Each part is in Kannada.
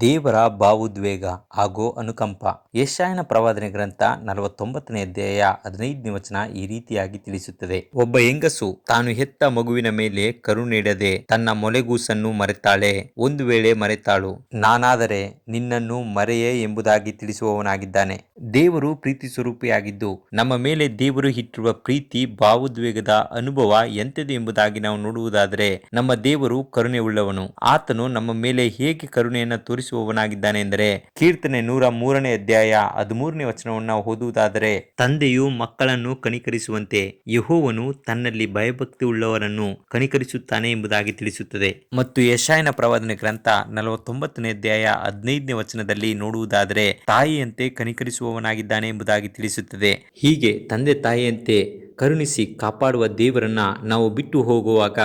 ದೇವರ ಭಾವೋದ್ವೇಗ ಹಾಗೂ ಅನುಕಂಪ. ಯಶಾಯನ ಪ್ರವಾದನೆ ಗ್ರಂಥ ನಲವತ್ತೊಂಬತ್ತನೇ ಅಧ್ಯಾಯ ಹದಿನೈದನೇ ವಚನ ಈ ರೀತಿಯಾಗಿ ತಿಳಿಸುತ್ತದೆ. ಒಬ್ಬ ಹೆಂಗಸು ತಾನು ಹೆತ್ತ ಮಗುವಿನ ಮೇಲೆ ಕರುಣಿಡದೆ ತನ್ನ ಮೊಲೆಗೂಸನ್ನು ಮರೆತಾಳೆ. ಒಂದು ವೇಳೆ ಮರೆತಾಳು. ನಾನಾದರೆ ನಿನ್ನನ್ನು ಮರೆಯೇ ಎಂಬುದಾಗಿ ತಿಳಿಸುವವನಾಗಿದ್ದಾನೆ. ದೇವರು ಪ್ರೀತಿ ಸ್ವರೂಪಿಯಾಗಿದ್ದು ನಮ್ಮ ಮೇಲೆ ದೇವರು ಇಟ್ಟಿರುವ ಪ್ರೀತಿ ಭಾವೋದ್ವೇಗದ ಅನುಭವ ಎಂಥದ್ದು ಎಂಬುದಾಗಿ ನಾವು ನೋಡುವುದಾದರೆ ನಮ್ಮ ದೇವರು ಕರುಣೆ ಉಳ್ಳವನು ಆತನು ನಮ್ಮ ಮೇಲೆ ಹೇಗೆ ಕರುಣೆಯನ್ನು ತೋರಿಸುವವನಾಗಿದ್ದಾನೆ ಎಂದರೆ ಕೀರ್ತನೆ ನೂರ ಮೂರನೇ ಅಧ್ಯಾಯ ಹದಿಮೂರನೇ ವಚನವನ್ನು ಓದುವುದಾದರೆ, ತಂದೆಯು ಮಕ್ಕಳನ್ನು ಕಣಿಕರಿಸುವಂತೆ ಯಹೋವನು ತನ್ನಲ್ಲಿ ಭಯಭಕ್ತಿ ಉಳ್ಳವರನ್ನು ಕನಿಕರಿಸುತ್ತಾನೆ ಎಂಬುದಾಗಿ ತಿಳಿಸುತ್ತದೆ. ಮತ್ತು ಯಶಾಯನ ಪ್ರವಾದನೆ ಗ್ರಂಥ ನಲವತ್ತೊಂಬತ್ತನೇ ಅಧ್ಯಾಯ ಹದಿನೈದನೇ ವಚನದಲ್ಲಿ ನೋಡುವುದಾದರೆ, ತಾಯಿಯಂತೆ ಕಣಿಕರಿಸುವವನಾಗಿದ್ದಾನೆ ಎಂಬುದಾಗಿ ತಿಳಿಸುತ್ತದೆ. ಹೀಗೆ ತಂದೆ ತಾಯಿಯಂತೆ ಕರುಣಿಸಿ ಕಾಪಾಡುವ ದೇವರನ್ನ ನಾವು ಬಿಟ್ಟು ಹೋಗುವಾಗ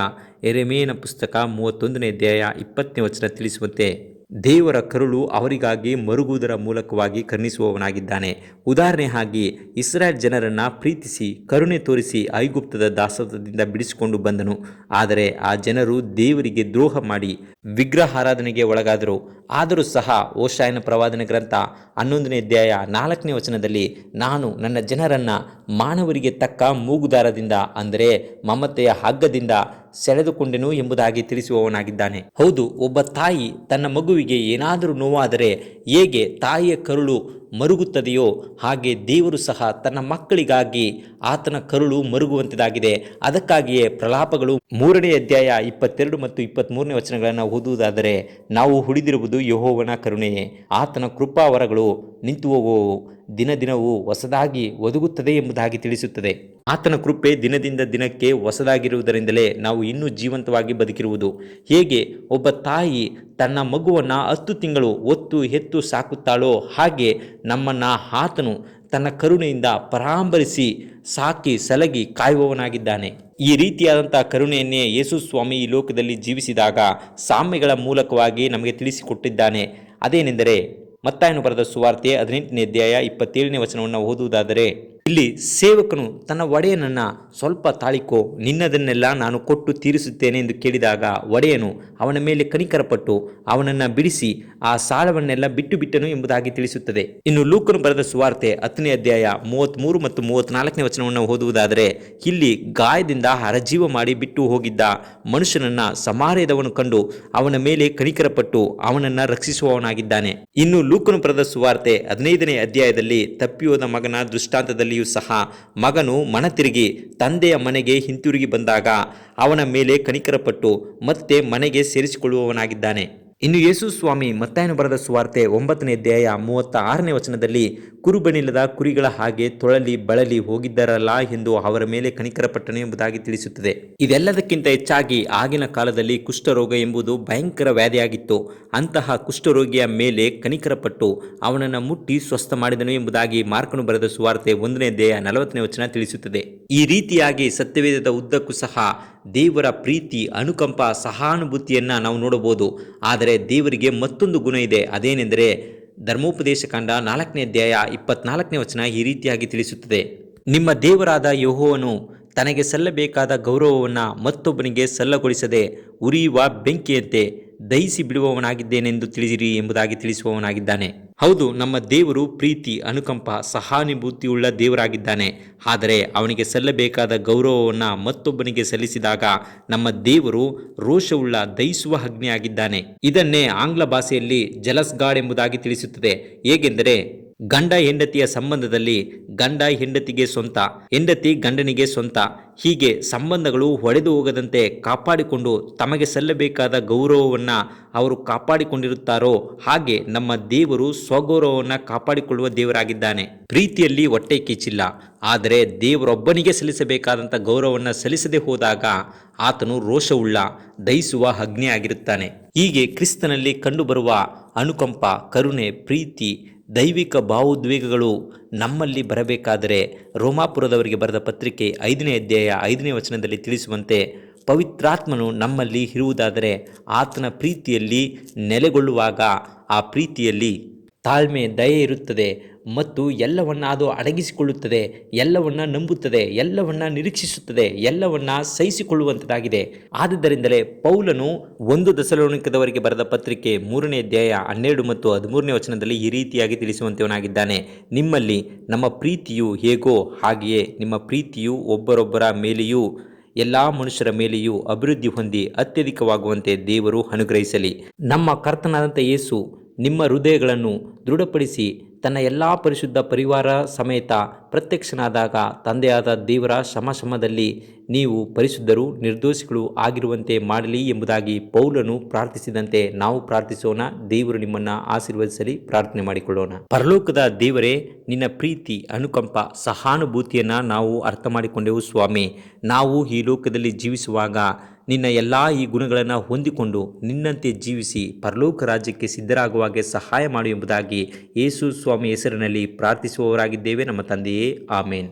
ಎರೆಮೇನ ಪುಸ್ತಕ ಮೂವತ್ತೊಂದನೇ ಅಧ್ಯಾಯ ಇಪ್ಪತ್ತನೇ ವಚನ ತಿಳಿಸುವಂತೆ ದೇವರ ಕರುಳು ಅವರಿಗಾಗಿ ಮರುಗುವುದರ ಮೂಲಕವಾಗಿ ಕರುಣಿಸುವವನಾಗಿದ್ದಾನೆ ಉದಾಹರಣೆ ಆಗಿ ಇಸ್ರಾಯೇಲ್ ಜನರನ್ನು ಪ್ರೀತಿಸಿ, ಕರುಣೆ ತೋರಿಸಿ ಐಗುಪ್ತದ ದಾಸತ್ವದಿಂದ ಬಿಡಿಸಿಕೊಂಡು ಬಂದನು. ಆದರೆ ಆ ಜನರು ದೇವರಿಗೆ ದ್ರೋಹ ಮಾಡಿ ವಿಗ್ರಹಾರಾಧನೆಗೆ ಒಳಗಾದರು. ಆದರೂ ಸಹ ಓಶಾಯನ ಪ್ರವಾದನ ಗ್ರಂಥ ಹನ್ನೊಂದನೇ ಅಧ್ಯಾಯ ನಾಲ್ಕನೇ ವಚನದಲ್ಲಿ, ನಾನು ನನ್ನ ಜನರನ್ನು ಮಾನವರಿಗೆ ತಕ್ಕ ಮೂಗುದಾರದಿಂದ, ಅಂದರೆ ಮಮತೆಯ ಹಗ್ಗದಿಂದ ಸೆಳೆದುಕೊಂಡೆನು ಎಂಬುದಾಗಿ ತಿಳಿಸುವವನಾಗಿದ್ದಾನೆ. ಹೌದು ಒಬ್ಬ ತಾಯಿ ತನ್ನ ಮಗುವಿಗೆ ಏನಾದರೂ ನೋವಾದರೆ ಹೇಗೆ ತಾಯಿಯ ಕರುಳು ಮರುಗುತ್ತದೆಯೋ ಹಾಗೆ ದೇವರು ಸಹ ತನ್ನ ಮಕ್ಕಳಿಗಾಗಿ ಆತನ ಕರುಳು ಮರುಗುವಂತಿದಾಗಿದೆ. ಅದಕ್ಕಾಗಿಯೇ ಪ್ರಲಾಪಗಳು ಮೂರನೇ ಅಧ್ಯಾಯ ಇಪ್ಪತ್ತೆರಡು ಮತ್ತು ಇಪ್ಪತ್ತ್ಮೂರನೇ ವಚನಗಳನ್ನು ಓದುವುದಾದರೆ, ನಾವು ಹುಡಿದಿರುವುದು ಯಹೋವನ ಕರುಣೆಯೇ. ಆತನ ಕೃಪಾವರಗಳು ನಿಂತು ಹೋಗುವವು ದಿನ ದಿನವೂ ಹೊಸದಾಗಿ ಒದಗುತ್ತದೆ ಎಂಬುದಾಗಿ ತಿಳಿಸುತ್ತದೆ. ಆತನ ಕೃಪೆ ದಿನದಿಂದ ದಿನಕ್ಕೆ ಹೊಸದಾಗಿರುವುದರಿಂದಲೇ ನಾವು ಇನ್ನೂ ಜೀವಂತವಾಗಿ ಬದುಕಿರುವುದು. ಹೇಗೆ? ಒಬ್ಬ ತಾಯಿ ತನ್ನ ಮಗುವನ್ನು ಹತ್ತು ತಿಂಗಳು ಒತ್ತು ಹೆತ್ತು ಸಾಕುತ್ತಾಳೋ ಹಾಗೆ ನಮ್ಮನ್ನು ಆತನು ತನ್ನ ಕರುಣೆಯಿಂದ ಪರಾಂಬರಿಸಿ ಸಾಕಿ ಸಲಗಿ ಕಾಯುವವನಾಗಿದ್ದಾನೆ. ಈ ರೀತಿಯಾದಂಥ ಕರುಣೆಯನ್ನೇ ಯೇಸು ಸ್ವಾಮಿ ಈ ಲೋಕದಲ್ಲಿ ಜೀವಿಸಿದಾಗ ಸಾಮ್ಯಗಳ ಮೂಲಕವಾಗಿ ನಮಗೆ ತಿಳಿಸಿಕೊಟ್ಟಿದ್ದಾನೆ. ಅದೇನೆಂದರೆ ಮತ್ತಾಯನು ಬರೆದ ಸುವಾರ್ತೆ ಹದಿನೆಂಟನೇ ಅಧ್ಯಾಯ ಇಪ್ಪತ್ತೇಳನೇ ವಚನವನ್ನು ಓದುವುದಾದರೆ ಇಲ್ಲಿ ಸೇವಕನು ತನ್ನ ಒಡೆಯನನ್ನು ಸ್ವಲ್ಪ ತಾಳಿಕೋ, ನಿನ್ನದನ್ನೆಲ್ಲ ನಾನು ಕೊಟ್ಟು ತೀರಿಸುತ್ತೇನೆ ಎಂದು ಕೇಳಿದಾಗ ಒಡೆಯನು ಅವನ ಮೇಲೆ ಕನಿಕರಪಟ್ಟು ಅವನನ್ನು ಬಿಡಿಸಿ ಆ ಸಾಲವನ್ನೆಲ್ಲ ಬಿಟ್ಟು ಬಿಟ್ಟನು ಎಂಬುದಾಗಿ ತಿಳಿಸುತ್ತದೆ. ಇನ್ನು ಲೂಕನು ಬರೆದ ಸುವಾರ್ತೆ ಹತ್ತನೇ ಅಧ್ಯಾಯ ಮೂವತ್ತ್ಮೂರು ಮತ್ತು ಮೂವತ್ತ್ನಾಲ್ಕನೇ ವಚನವನ್ನು ಓದುವುದಾದರೆ, ಇಲ್ಲಿ ಗಾಯದಿಂದ ಹರಜೀವ ಮಾಡಿ ಬಿಟ್ಟು ಹೋಗಿದ್ದ ಮನುಷ್ಯನನ್ನ ಸಮಾರ್ಯದವನು ಕಂಡು ಅವನ ಮೇಲೆ ಕನಿಕರಪಟ್ಟು ಅವನನ್ನು ರಕ್ಷಿಸುವವನಾಗಿದ್ದಾನೆ. ಇನ್ನು ಲೂಕನು ಬರೆದ ಸುವಾರ್ತೆ ಹದಿನೈದನೇ ಅಧ್ಯಾಯದಲ್ಲಿ ತಪ್ಪಿಯೋದ ಮಗನ ದೃಷ್ಟಾಂತದಲ್ಲಿಯೂ ಸಹ ಮಗನು ಮನತಿರುಗಿ ತಂದೆಯ ಮನೆಗೆ ಹಿಂತಿರುಗಿ ಬಂದಾಗ ಅವನ ಮೇಲೆ ಕನಿಕರಪಟ್ಟು ಮತ್ತೆ ಮನೆಗೆ ಸೇರಿಸಿಕೊಳ್ಳುವವನಾಗಿದ್ದಾನೆ. ಇನ್ನು ಯೇಸು ಸ್ವಾಮಿ ಮತ್ತಾಯನ ಬರೆದ ಸುವಾರ್ತೆ ಒಂಬತ್ತನೇ ಅಧ್ಯಾಯ ಮೂವತ್ತ ಆರನೇ ವಚನದಲ್ಲಿ, ಕುರುಬನಿಲ್ಲದ ಕುರಿಗಳ ಹಾಗೆ ತೊಳಲಿ ಬಳಲಿ ಹೋಗಿದ್ದರಲ್ಲ ಎಂದು ಅವರ ಮೇಲೆ ಕನಿಕರಪಟ್ಟನು ಎಂಬುದಾಗಿ ತಿಳಿಸುತ್ತದೆ. ಇದೆಲ್ಲದಕ್ಕಿಂತ ಹೆಚ್ಚಾಗಿ ಆಗಿನ ಕಾಲದಲ್ಲಿ ಕುಷ್ಠರೋಗ ಎಂಬುದು ಭಯಂಕರ ವ್ಯಾಧಿಯಾಗಿತ್ತು. ಅಂತಹ ಕುಷ್ಠರೋಗಿಯ ಮೇಲೆ ಕಣಿಕರಪಟ್ಟು ಅವನನ್ನು ಮುಟ್ಟಿ ಸ್ವಸ್ಥ ಮಾಡಿದನು ಎಂಬುದಾಗಿ ಮಾರ್ಕನು ಬರೆದ ಸುವಾರ್ತೆ ಒಂದನೇ ಅಧ್ಯಾಯ ನಲವತ್ತನೇ ವಚನ ತಿಳಿಸುತ್ತದೆ. ಈ ರೀತಿಯಾಗಿ ಸತ್ಯವೇದದ ಉದ್ದಕ್ಕೂ ಸಹ ದೇವರ ಪ್ರೀತಿ, ಅನುಕಂಪ, ಸಹಾನುಭೂತಿಯನ್ನು ನಾವು ನೋಡಬಹುದು. ಆದರೆ ದೇವರಿಗೆ ಮತ್ತೊಂದು ಗುಣ ಇದೆ. ಅದೇನೆಂದರೆ ಧರ್ಮೋಪದೇಶ ಕಾಂಡ ನಾಲ್ಕನೇ ಅಧ್ಯಾಯ ಇಪ್ಪತ್ನಾಲ್ಕನೇ ವಚನ ಈ ರೀತಿಯಾಗಿ ತಿಳಿಸುತ್ತದೆ. ನಿಮ್ಮ ದೇವರಾದ ಯೋಹೋವನು ತನಗೆ ಸಲ್ಲಬೇಕಾದ ಗೌರವವನ್ನು ಮತ್ತೊಬ್ಬನಿಗೆ ಸಲ್ಲಗೊಳಿಸದೆ ಉರಿಯುವ ಬೆಂಕಿಯಂತೆ ದಹಿಸಿ ಬಿಡುವವನಾಗಿದ್ದೇನೆಂದು ತಿಳಿದಿರಿ ಎಂಬುದಾಗಿ ತಿಳಿಸುವವನಾಗಿದ್ದಾನೆ. ಹೌದು, ನಮ್ಮ ದೇವರು ಪ್ರೀತಿ, ಅನುಕಂಪ, ಸಹಾನುಭೂತಿಯುಳ್ಳ ದೇವರಾಗಿದ್ದಾನೆ. ಆದರೆ ಅವನಿಗೆ ಸಲ್ಲಬೇಕಾದ ಗೌರವವನ್ನು ಮತ್ತೊಬ್ಬನಿಗೆ ಸಲ್ಲಿಸಿದಾಗ ನಮ್ಮ ದೇವರು ರೋಷವುಳ್ಳ ದಹಿಸುವ ಅಗ್ನಿಯಾಗಿದ್ದಾನೆ. ಇದನ್ನೇ ಆಂಗ್ಲ ಭಾಷೆಯಲ್ಲಿ ಜಲಸ್ ಗಾಡ್ ಎಂಬುದಾಗಿ ತಿಳಿಸುತ್ತದೆ. ಹೇಗೆಂದರೆ ಗಂಡ ಹೆಂಡತಿಯ ಸಂಬಂಧದಲ್ಲಿ ಗಂಡ ಹೆಂಡತಿಗೆ ಸ್ವಂತ, ಹೆಂಡತಿ ಗಂಡನಿಗೆ ಸ್ವಂತ. ಹೀಗೆ ಸಂಬಂಧಗಳು ಹೊಡೆದು ಹೋಗದಂತೆ ಕಾಪಾಡಿಕೊಂಡು ತಮಗೆ ಸಲ್ಲಬೇಕಾದ ಗೌರವವನ್ನು ಅವರು ಕಾಪಾಡಿಕೊಂಡಿರುತ್ತಾರೋ, ಹಾಗೆ ನಮ್ಮ ದೇವರು ಸ್ವಗೌರವವನ್ನು ಕಾಪಾಡಿಕೊಳ್ಳುವ ದೇವರಾಗಿದ್ದಾನೆ. ಪ್ರೀತಿಯಲ್ಲಿ ಹೊಟ್ಟೆ ಕೀಚಿಲ್ಲ ಆದರೆ ದೇವರೊಬ್ಬನಿಗೆ ಸಲ್ಲಿಸಬೇಕಾದಂಥ ಗೌರವವನ್ನು ಸಲ್ಲಿಸದೆ ಹೋದಾಗ ಆತನು ರೋಷವುಳ್ಳ, ದಹಿಸುವ ಅಗ್ನಿಯಾಗಿರುತ್ತಾನೆ. ಹೀಗೆ ಕ್ರಿಸ್ತನಲ್ಲಿ ಕಂಡುಬರುವ ಅನುಕಂಪ, ಕರುಣೆ, ಪ್ರೀತಿ ದೈವಿಕ ಭಾವೋದ್ವೇಗಗಳು ನಮ್ಮಲ್ಲಿ ಬರಬೇಕಾದರೆ ರೋಮಾಪುರದವರಿಗೆ ಬರೆದ ಪತ್ರಿಕೆ ಐದನೇ ಅಧ್ಯಾಯ ಐದನೇ ವಚನದಲ್ಲಿ ತಿಳಿಸುವಂತೆ ಪವಿತ್ರಾತ್ಮನು ನಮ್ಮಲ್ಲಿ ಇರುವುದಾದರೆ ಆತನ ಪ್ರೀತಿಯಲ್ಲಿ ನೆಲೆಗೊಳ್ಳುವಾಗ ಆ ಪ್ರೀತಿಯಲ್ಲಿ ತಾಳ್ಮೆ, ದಯೆ ಇರುತ್ತದೆ ಮತ್ತು ಎಲ್ಲವನ್ನ ಅದು ಅಡಗಿಸಿಕೊಳ್ಳುತ್ತದೆ, ಎಲ್ಲವನ್ನ ನಂಬುತ್ತದೆ, ಎಲ್ಲವನ್ನ ನಿರೀಕ್ಷಿಸುತ್ತದೆ, ಎಲ್ಲವನ್ನ ಸಹಿಸಿಕೊಳ್ಳುವಂಥದ್ದಾಗಿದೆ ಆದುದರಿಂದಲೇ ಪೌಲನು ಒಂದು ದಸಲೋಣಿಕದವರಿಗೆ ಬರೆದ ಪತ್ರಿಕೆ ಮೂರನೇ ಅಧ್ಯಾಯ ಹನ್ನೆರಡು ಮತ್ತು ಹದಿಮೂರನೇ ವಚನದಲ್ಲಿ ಈ ರೀತಿಯಾಗಿ ತಿಳಿಸುವಂತವನಾಗಿದ್ದಾನೆ. ನಿಮ್ಮಲ್ಲಿ ನಮ್ಮ ಪ್ರೀತಿಯು ಹೇಗೋ ಹಾಗೆಯೇ ನಿಮ್ಮ ಪ್ರೀತಿಯು ಒಬ್ಬರೊಬ್ಬರ ಮೇಲೆಯೂ, ಎಲ್ಲ ಮನುಷ್ಯರ ಮೇಲೆಯೂ ಅಭಿವೃದ್ಧಿ ಹೊಂದಿ ಅತ್ಯಧಿಕವಾಗುವಂತೆ ದೇವರು ಅನುಗ್ರಹಿಸಲಿ. ನಮ್ಮ ಕರ್ತನಾದಂಥ ಯೇಸು ನಿಮ್ಮ ಹೃದಯಗಳನ್ನು ದೃಢಪಡಿಸಿ ತನ್ನ ಎಲ್ಲ ಪರಿಶುದ್ಧ ಪರಿವಾರ ಸಮೇತ ಪ್ರತ್ಯಕ್ಷನಾದಾಗ ತಂದೆಯಾದ ದೇವರ ಶಮಶಮದಲ್ಲಿ ನೀವು ಪರಿಶುದ್ಧರು, ನಿರ್ದೋಷಿಗಳು ಆಗಿರುವಂತೆ ಮಾಡಲಿ ಎಂಬುದಾಗಿ ಪೌಲನು ಪ್ರಾರ್ಥಿಸಿದಂತೆ ನಾವು ಪ್ರಾರ್ಥಿಸೋಣ. ದೇವರು ನಿಮ್ಮನ್ನು ಆಶೀರ್ವದಿಸಲಿ, ಪ್ರಾರ್ಥನೆ ಮಾಡಿಕೊಳ್ಳೋಣ. ಪರಲೋಕದ ದೇವರೇ, ನಿನ್ನ ಪ್ರೀತಿ, ಅನುಕಂಪ, ಸಹಾನುಭೂತಿಯನ್ನು ನಾವು ಅರ್ಥ ಮಾಡಿಕೊಂಡೆವು ಸ್ವಾಮಿ. ನಾವು ಈ ಲೋಕದಲ್ಲಿ ಜೀವಿಸುವಾಗ ನಿನ್ನ ಎಲ್ಲ ಈ ಗುಣಗಳನ್ನು ಹೊಂದಿಕೊಂಡು ನಿನ್ನಂತೆ ಜೀವಿಸಿ ಪರಲೋಕ ರಾಜ್ಯಕ್ಕೆ ಸಿದ್ಧರಾಗುವಾಗೆ ಸಹಾಯ ಮಾಡು ಎಂಬುದಾಗಿ ಯೇಸು ಸ್ವಾಮಿ ಹೆಸರಿನಲ್ಲಿ ಪ್ರಾರ್ಥಿಸುವವರಾಗಿದ್ದೇವೆ. ನಮ್ಮ ತಂದೆಯೇ. लिए आमीन।